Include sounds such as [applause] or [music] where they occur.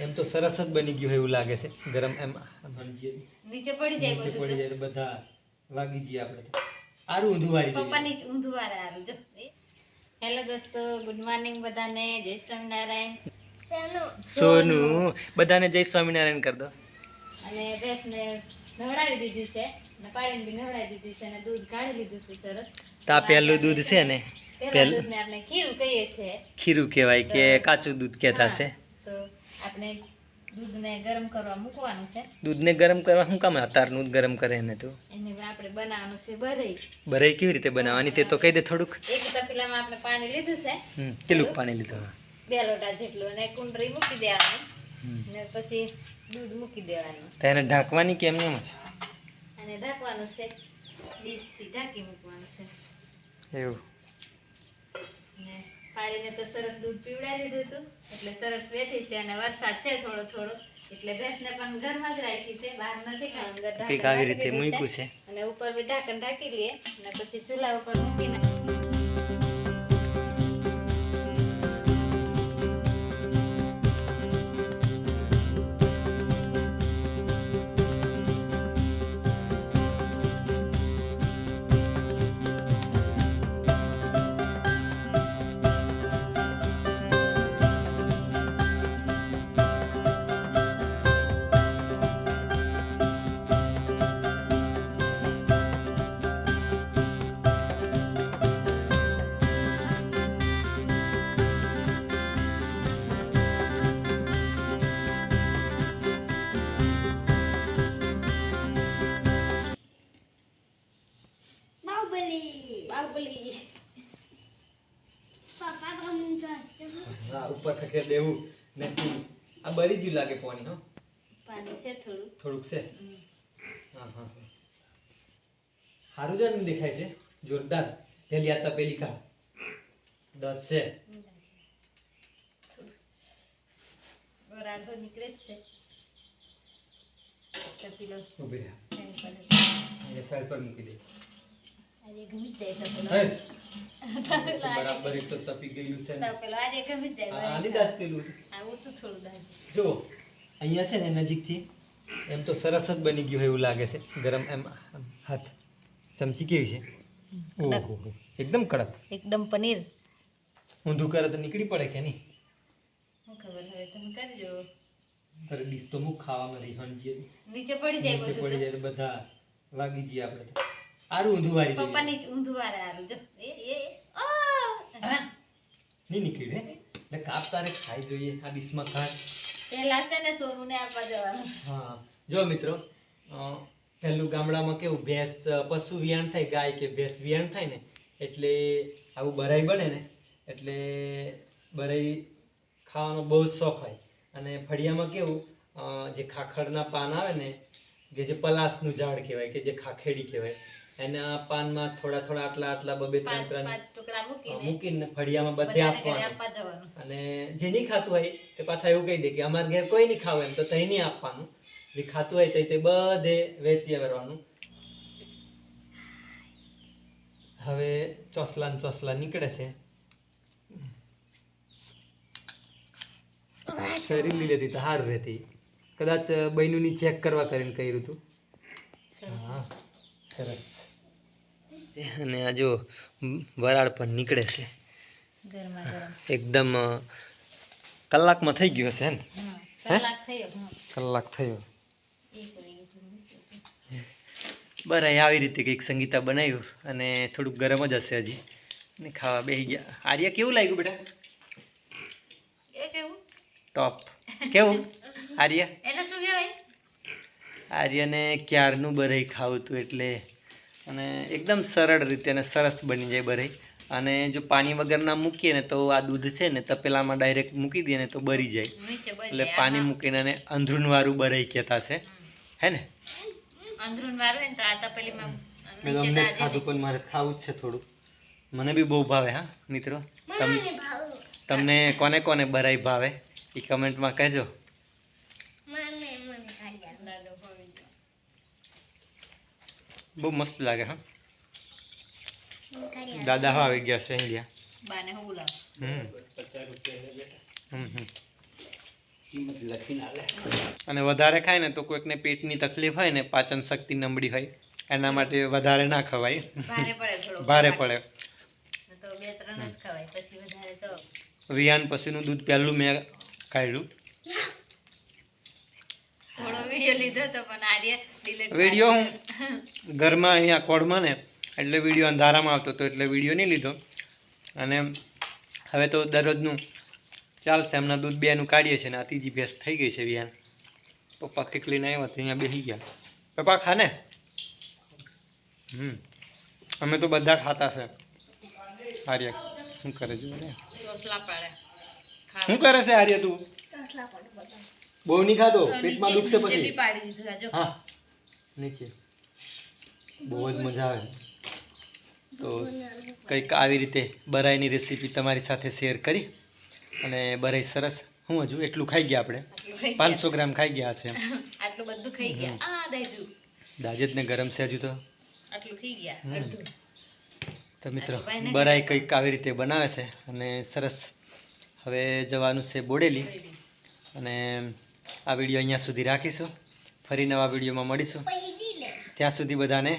એમ તો સરસ જ બની ગયું હોય એવું લાગે છે. ગરમ એમ નીચે પડી જાય નીચે પડી જાય બધા વાગી જઈએ આપણે આરું ઊંધું વારી પપ્પાની ઊંધું વારે હારું જો હેલો દોસ્તો ગુડ મોર્નિંગ બધાને. જય સ્વામિનારાયણ. સોનું. બધાને જય સ્વામિનારાયણ કર દો. અને ભેંસને નવડાવી દીધી છે ને પાડીને બી નવડાવી દીધી છે અને દૂધ કાઢી લીધું છે સરસ. તા પહેલું દૂધ છે ને? પહેલું દૂધને આપણે ખીરું કહીએ છીએ. ખીરું કહેવાય કે કાચું દૂધ કહેતા છે. આપણે દૂધને ગરમ કરવા મૂકવાનું છે. દૂધને ગરમ કરવા શું કામ અતારનું દૂધ ગરમ કરે એને તો? એને આપણે બનાવવાનું છે ભરાઈ ભરાઈ કેવી રીતે બનાવવાની તે તો કહી દે થોડુંક. એક તપેલામાં આપણે પાણી લીધું છે. હમ કેટલું પાણી લીધું? બે લોટા જેટલું અને કુંડરી મૂકી દેવાનું. અને ને પછી દૂધ મૂકી દેવાનું. તો એને ઢાંકવાની કેમ એમ જ? અને ઢાંકવાનું છે. ડીશથી ઢાંકી મૂકવાનું છે. એવું. ને પાડીને તો સરસ દૂધ પીવડાવી દીધું હતું. એટલે સરસ બેઠી છે અને વરસાદ છે થોડો થોડો. એટલે ભેંસને પણ ઘરમાં જ રાખી છે બહાર નથી ખાવાનું અંદર રીતે મૂક્યું છે. અને ઉપર બી ઢાંકણ ઢાંકી લઈએ અને પછી ચૂલા ઉપર મૂકીને બાહુબલી હા ઉપર ખખે દેવું. નથી આ બરી જ લાગે પાણી હો. પાણી છે થોડું. થોડુંક છે? હા હા હા. સારું જ દેખાય છે? જોરદાર. પેલી આ તપેલી કા દત છે. રાડો નીકળે જ છે. તપીલો ઊભી રહે. સાઈડ પર મૂકી દે. આજે ગમી જાય તપેલો હે? તપેલો આજે- બરાબર એક તો તપી ગયેલું છે ને. તપેલો આજે ગમી જાય આની દાસ પેલું આ ઓછું થોડું દાજે. જો અહીંયા છે ને નજીકથી એમ તો સરસ જ બની ગયું એવું લાગે છે ગરમ એમ હાથ. ચમચી કેવી છે? ઓહો એકદમ કડક. એકદમ પનીર. ઊંધું કરે તો નીકળી પડે કે નહીં? ખબર હવે તમે કરજો. તારે ડીશ તો મુખ ખાવામાં રહી નીચે પડી જાય બધું પડી જાય તો બધા વાગી જઈએ આપણે આરું ઊંધું વારી તો. દઈએ. પપ્પાની ઊંધું વારે હારું. જો એ એ ઓ ની નીકળી હે? એટલે કાપ તારે ખાઈ જોઈએ આ ડીશમાં ખાસ. પહેલા છે ને સોનું ને આપવા જવાનું. હા. જો મિત્રો પહેલું ગામડામાં કેવું ભેંસ પશુ વિયાણ થાય ગાય કે ભેંસ વિયાણ થાય ને એટલે આવું બરાઈ બને ને એટલે બરાઈ ખાવાનો બહુ જ શોખ હોય. અને ફળિયામાં કેવું જે ખાખરના પાન આવે ને કે જે પલાસનું ઝાડ કહેવાય કે જે ખાખેડી કહેવાય એના પાનમાં થોડા થોડા આટલા આટલા બબે ત્રણ ત્રણ મૂકીને ફળિયામાં બધે આપવાનું. અને જે નહીં ખાતું હોય તે પાછા એવું કહી દે કે અમારા ઘેર કોઈ નહીં ખાવે એમ તો તઈ નહીં આપવાનું. જે ખાતું હોય તે તે બધે વેચી આવવાનું હવે ચોસલા ને ચોસલા નીકળે છે. શરીર લીલેથી તો હાર રહેતી. કદાચ બહેનુની ચેક કરવા કરીને કર્યું હતું હા સરસ. અને આ જો વરાળ પણ નીકળે છે. એકદમ કલાકમાં થઈ ગયો હશે ને કલાક થયો બરાબર આવી રીતે કંઈક સંગીતા બનાવ્યું અને થોડુંક ગરમ જ હશે હજી. ને ખાવા બેસી ગયા. આર્ય કેવું લાગ્યું બેટા? ટોપ. કેવું? આર્ય? આર્યને ક્યારનું બરાઈ ખાવું હતું એટલે અને એકદમ સરળ રીતે અને સરસ બની જાય બરાઈ અને જો પાણી વગરના મૂકીએ ને તો આ દૂધ છે ને તપેલામાં ડાયરેક્ટ મૂકી દઈએ ને તો બરી જાય. એટલે પાણી મૂકીને એને અંધરૂણવાળું બરાઈ કહેતા છે. હે ને? અંદરું ને તો આ તપેલીમાં મેં તો અમને ખાધું પણ મારે ખાવું જ છે થોડું. મને બી બહુ ભાવે હા મિત્રો. તમ તમને કોને કોને બરાઈ ભાવે? એ કમેન્ટમાં કહેજો. બહુ મસ્ત લાગે હા. દાદા હા આવી ગયા છે અહીંયા. બાને હું બોલાવું? હમ. હમ હમ. કિંમત અને વધારે ખાય ને તો કોઈકને પેટની તકલીફ હોય ને પાચન શક્તિ નબળી હોય એના માટે વધારે ના ખવાય. ભારે પડે રિયાન ભારે પડે. તો બે ત્રણ જ ખવાય પછી વધારે પછીનું દૂધ પહેલું મેં કાઢ્યું. વીડિયો લીધો તો પણ આર્ય ડિલીટ વીડિયો હું ઘરમાં અહીંયા કોડમાં ને એટલે વીડિયો અંધારામાં આવતો હતો એટલે વીડિયો નહીં લીધો. અને હવે તો દરરોજનું ચાલશે. એમના દૂધ બેનું કાઢીએ છીએ ને આ ત્રીજી ભેંસ થઈ ગઈ છે વિયાન પપ્પા ખીકલીને આવ્યા તો અહીંયા બેસી ગયા. પપ્પા ખા ને હમ. અમે તો બધા ખાતા છે. આર્ય શું કરે છે? શું કરે છે આર્ય તું? બહુ નહીં ખાતો પેટમાં દુખશે પછી. હા નીચે. બહુ જ મજા આવે. તો કંઈક આવી રીતે બરાઈની રેસીપી તમારી સાથે શેર કરી. અને બરાઈ સરસ. હું હજુ એટલું ખાઈ ગયા આપણે. પાંચસો ગ્રામ ખાઈ ગયા હશે [laughs] આટલું બધું ખાઈ ગયા. આ ને ગરમ છે હજુ તો. આટલું ખાઈ ગયા. હમ. તો મિત્રો બરાઈ કંઈક આવી રીતે બનાવે છે અને સરસ. હવે જવાનું છે બોડેલી. અને આ વીડિયો અહીંયા સુધી રાખીશું. ફરી નવા વિડીયોમાં મળીશું. ત્યાં સુધી બધાને